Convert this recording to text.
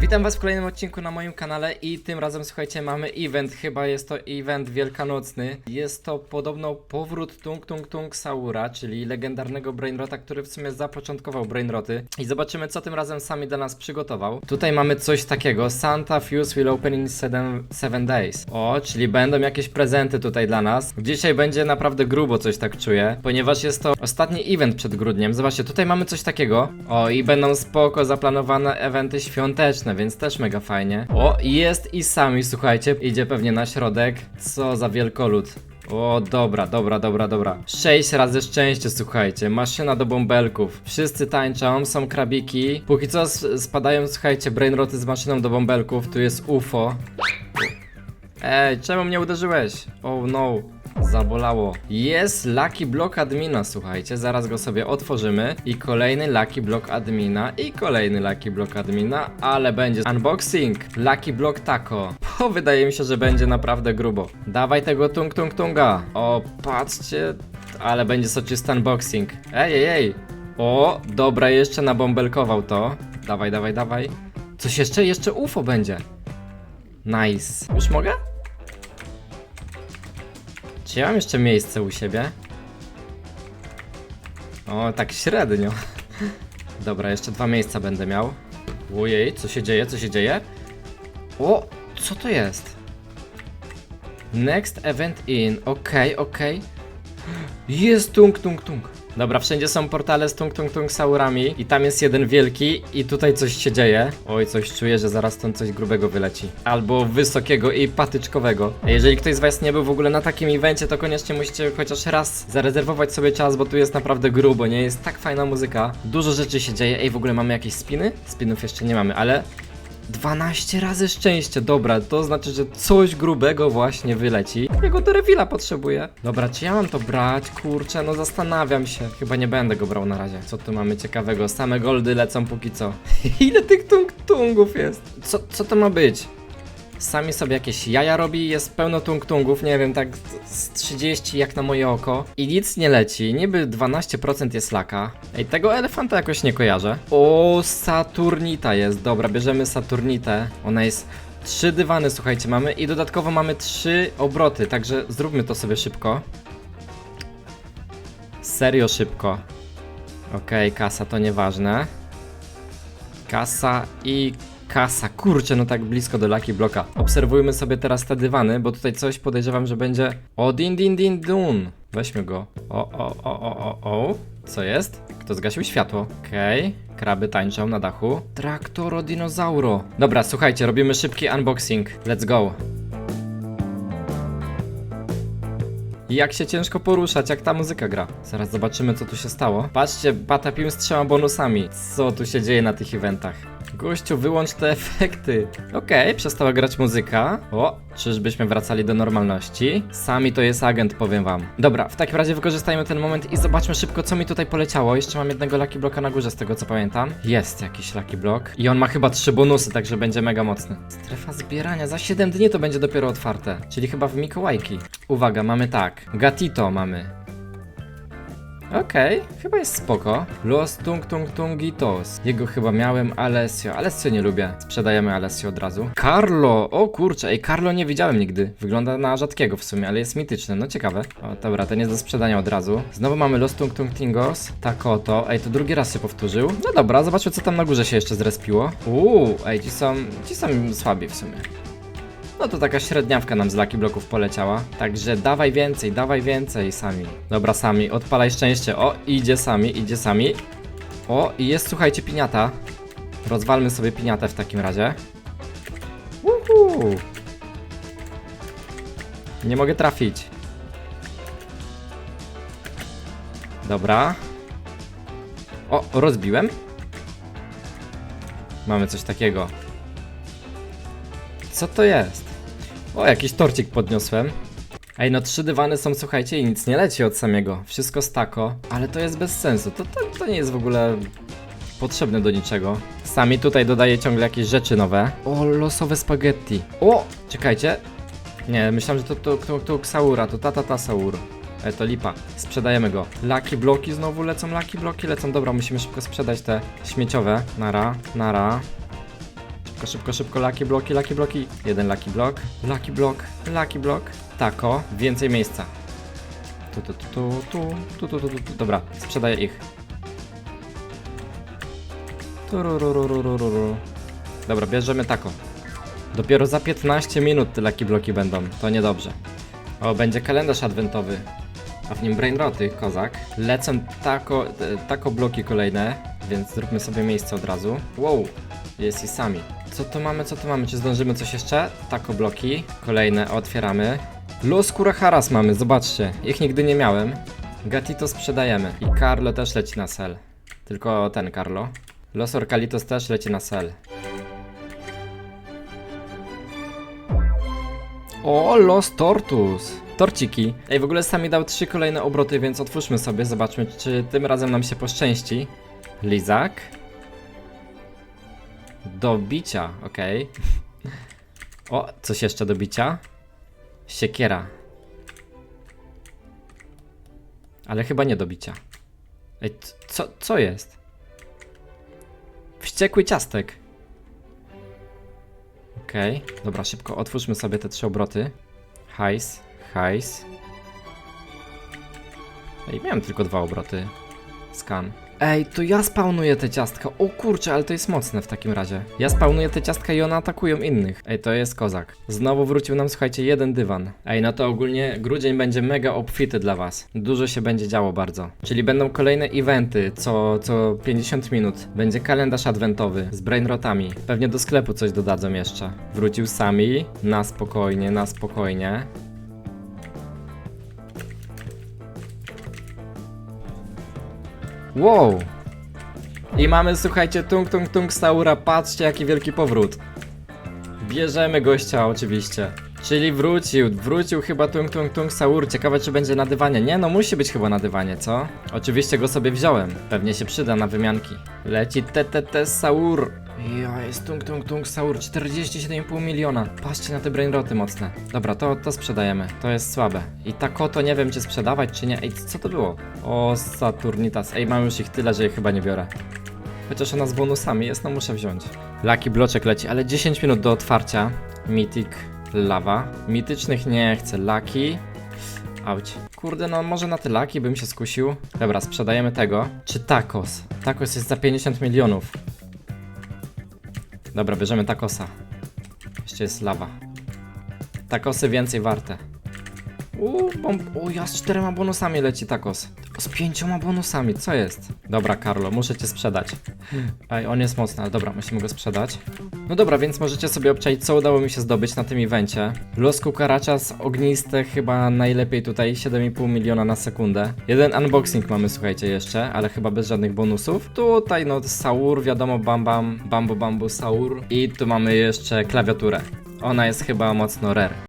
Witam was w kolejnym odcinku na moim kanale i tym razem słuchajcie mamy event, chyba jest to event wielkanocny. Jest to podobno powrót Tung Tung Tung Saura, czyli legendarnego Brainrota, który w sumie zapoczątkował Brainroty. I zobaczymy co tym razem sami dla nas przygotował. Tutaj mamy coś takiego, Santa Fuse will open in 7, seven days. O, czyli będą jakieś prezenty tutaj dla nas. Dzisiaj będzie naprawdę grubo, coś tak czuję, ponieważ jest to ostatni event przed grudniem. Zobaczcie, tutaj mamy coś takiego. O, i będą spoko zaplanowane eventy świąteczne, więc też mega fajnie. O, jest i sami, słuchajcie, idzie pewnie na środek. Co za wielkolud. O, dobra, dobra, dobra, dobra. Sześć razy szczęście, słuchajcie. Maszyna do bąbelków. Wszyscy tańczą, są krabiki. Póki co spadają, słuchajcie, brainroty z maszyną do bąbelków. Tu jest UFO. Ej, czemu mnie uderzyłeś? Oh no. Zabolało. Jest Lucky Block Admina, słuchajcie, zaraz go sobie otworzymy. I kolejny Lucky Block Admina, i kolejny Lucky Block Admina, ale będzie unboxing Lucky Block Taco. Bo wydaje mi się, że będzie naprawdę grubo. Dawaj tego tung tung tunga. O, patrzcie, ale będzie soczysty unboxing. Ej, ej, ej. O, dobra, jeszcze nabąbelkował to. Dawaj, dawaj, dawaj. Coś jeszcze? Jeszcze UFO będzie. Nice. Już mogę? Czy ja mam jeszcze miejsce u siebie? O, tak średnio. Dobra, jeszcze dwa miejsca będę miał. Ojej, co się dzieje, co się dzieje? O, co to jest? Next event in, okej, okej. Jest tung tung tung. Dobra, wszędzie są portale z tung tung tung saurami i tam jest jeden wielki i tutaj coś się dzieje. Oj, coś czuję, że zaraz stąd coś grubego wyleci. Albo wysokiego i patyczkowego. A jeżeli ktoś z was nie był w ogóle na takim evencie, to koniecznie musicie chociaż raz zarezerwować sobie czas, bo tu jest naprawdę grubo, nie? Jest tak fajna muzyka. Dużo rzeczy się dzieje. Ej, w ogóle mamy jakieś spiny? Spinów jeszcze nie mamy, ale 12 razy szczęście, dobra, to znaczy, że coś grubego właśnie wyleci. Ja go do rewila. Dobra, czy ja mam to brać? Kurczę, no zastanawiam się. Chyba nie będę go brał na razie. Co tu mamy ciekawego? Same goldy lecą póki co. Ile tych tung-tungów jest? Co, co to ma być? Sami sobie jakieś jaja robi, jest pełno tung-tungów, nie wiem, tak z 30 jak na moje oko. I nic nie leci, niby 12% jest laka. Ej, tego elefanta jakoś nie kojarzę. O, Saturnita jest, dobra, bierzemy Saturnitę. Ona jest... Trzy dywany, słuchajcie, mamy i dodatkowo mamy trzy obroty, także zróbmy to sobie szybko. Serio szybko. Okej, kasa to nieważne. Kasa i kasa. Kurczę, no tak blisko do Lucky Bloka. Obserwujmy sobie teraz te dywany, bo tutaj coś podejrzewam, że będzie... O, din din din dun. Weźmy go. O, o, o, o, o, o. Co jest? Kto zgasił światło? Okej. Kraby tańczą na dachu. Traktoro dinozauro. Dobra, słuchajcie, robimy szybki unboxing. Let's go. Jak się ciężko poruszać, jak ta muzyka gra. Zaraz zobaczymy, co tu się stało. Patrzcie, Patapim z trzema bonusami. Co tu się dzieje na tych eventach? Gościu, wyłącz te efekty. Okej, przestała grać muzyka. O, czyżbyśmy wracali do normalności? Sami to jest agent, powiem wam. Dobra, w takim razie wykorzystajmy ten moment i zobaczmy szybko, co mi tutaj poleciało. Jeszcze mam jednego Lucky Bloka na górze, z tego co pamiętam. Jest jakiś Lucky Block. I on ma chyba trzy bonusy, także będzie mega mocny. Strefa zbierania, za 7 dni to będzie dopiero otwarte. Czyli chyba w Mikołajki. Uwaga, mamy tak. Gatito mamy. Okej, chyba jest spoko. Los Tung Tung Tungitos. Jego chyba miałem Alessio. Alessio nie lubię. Sprzedajemy Alessio od razu. Carlo! O kurczę, ej, Carlo nie widziałem nigdy. Wygląda na rzadkiego w sumie, ale jest mityczny, no ciekawe. O, dobra, ten jest do sprzedania od razu. Znowu mamy Los Tung Tung Tingos. Takoto. Ej, to drugi raz się powtórzył. No dobra, zobaczmy co tam na górze się jeszcze zrespiło. Uuu, ej, ci są, ci są słabi w sumie. No to taka średniawka nam z Lucky Bloków poleciała. Także dawaj więcej, dawaj więcej sami. Dobra, sami, odpalaj szczęście. O, idzie sami, idzie sami. O, i jest, słuchajcie, piniata. Rozwalmy sobie piniatę w takim razie. Uhu. Nie mogę trafić. Dobra. O, rozbiłem. Mamy coś takiego. Co to jest? O, jakiś torcik podniosłem. Ej, no trzy dywany są, słuchajcie, i nic nie leci od samego. Wszystko stako, ale to jest bez sensu. To, to, to nie jest w ogóle potrzebne do niczego. Sami tutaj dodaję ciągle jakieś rzeczy nowe. O, losowe spaghetti. O, czekajcie. Nie, myślałem, że to, to, to, to Ksaura, to ta, ta, ta Saur. E, to lipa. Sprzedajemy go. Laki bloki znowu lecą, laki bloki lecą. Dobra, musimy szybko sprzedać te śmieciowe. Nara, nara. Szybko, szybko, szybko, laki bloki, laki bloki. Jeden laki blok, laki blok, laki blok. Tako, więcej miejsca. Tu, tu, tu, tu, tu, tu, tu, tu, tu. Dobra, sprzedaję ich. Dobra, bierzemy tako. Dopiero za 15 minut te laki bloki będą, to niedobrze. O, będzie kalendarz adwentowy. A w nim brainroty, kozak. Lecą tako, e, tako bloki kolejne, więc zróbmy sobie miejsce od razu. Wow, jest i sami. Co tu mamy, co tu mamy? Czy zdążymy coś jeszcze? Tako bloki, kolejne otwieramy. Los Kuraharas mamy, zobaczcie. Ich nigdy nie miałem. Gatito sprzedajemy. I Carlo też leci na sel. Tylko ten Carlo. Los Orcalitos też leci na sel. O, Los Tortus! Torciki. Ej, w ogóle sami dał trzy kolejne obroty, więc otwórzmy sobie, zobaczmy, czy tym razem nam się poszczęści. Lizak. Do bicia, okej. O, coś jeszcze do bicia. Siekiera. Ale chyba nie do bicia. Ej, co, co jest? Wściekły ciastek. Okej, dobra, szybko otwórzmy sobie te trzy obroty. Hajs, hajs. Ej, miałem tylko dwa obroty. Skan. Ej, to ja spawnuję te ciastka. O kurczę, ale to jest mocne w takim razie. Ja spawnuję te ciastka i one atakują innych. Ej, to jest kozak. Znowu wrócił nam, słuchajcie, jeden dywan. Ej, no to ogólnie grudzień będzie mega obfity dla was. Dużo się będzie działo bardzo. Czyli będą kolejne eventy co, co 50 minut. Będzie kalendarz adwentowy z brainrotami. Pewnie do sklepu coś dodadzą jeszcze. Wrócił sami, na spokojnie, na spokojnie. Wow! I mamy, słuchajcie, tung tung tung Saura, patrzcie jaki wielki powrót. Bierzemy gościa oczywiście. Czyli wrócił, wrócił chyba tung tung tung Saur. Ciekawe czy będzie na dywanie. Nie no, musi być chyba na dywanie, co? Oczywiście go sobie wziąłem. Pewnie się przyda na wymianki. Leci TTT Saur. Ja, jest tung tung tung Saur, 47,5 miliona. Patrzcie na te brainroty mocne. Dobra, to, to sprzedajemy. To jest słabe. I tako to nie wiem czy sprzedawać czy nie. Ej, co to było? O, Saturnitas. Ej, mam już ich tyle, że je chyba nie biorę. Chociaż ona z bonusami jest, no muszę wziąć. Laki bloczek leci, ale 10 minut do otwarcia. Mythic Lava. Mitycznych nie chcę. Laki. Auć. Kurde, no może na te laki bym się skusił. Dobra, sprzedajemy tego. Czy tacos? Tacos jest za 50 milionów. Dobra, bierzemy tacosa. Jeszcze jest lawa. Tacosy więcej warte. Uuu, bomb... O, ja z czterema bonusami leci. Tylko z pięcioma bonusami, co jest? Dobra, Carlo, muszę cię sprzedać. Ej, on jest mocny, ale dobra, musimy go sprzedać. No dobra, więc możecie sobie obczaić, co udało mi się zdobyć na tym evencie. Los Cucarachas ogniste, chyba najlepiej tutaj, 7,5 miliona na sekundę. Jeden unboxing mamy, słuchajcie, jeszcze, ale chyba bez żadnych bonusów. Tutaj, no, Saur, wiadomo, Bam Bam, Bambu Bambu Saur. I tu mamy jeszcze klawiaturę. Ona jest chyba mocno rare.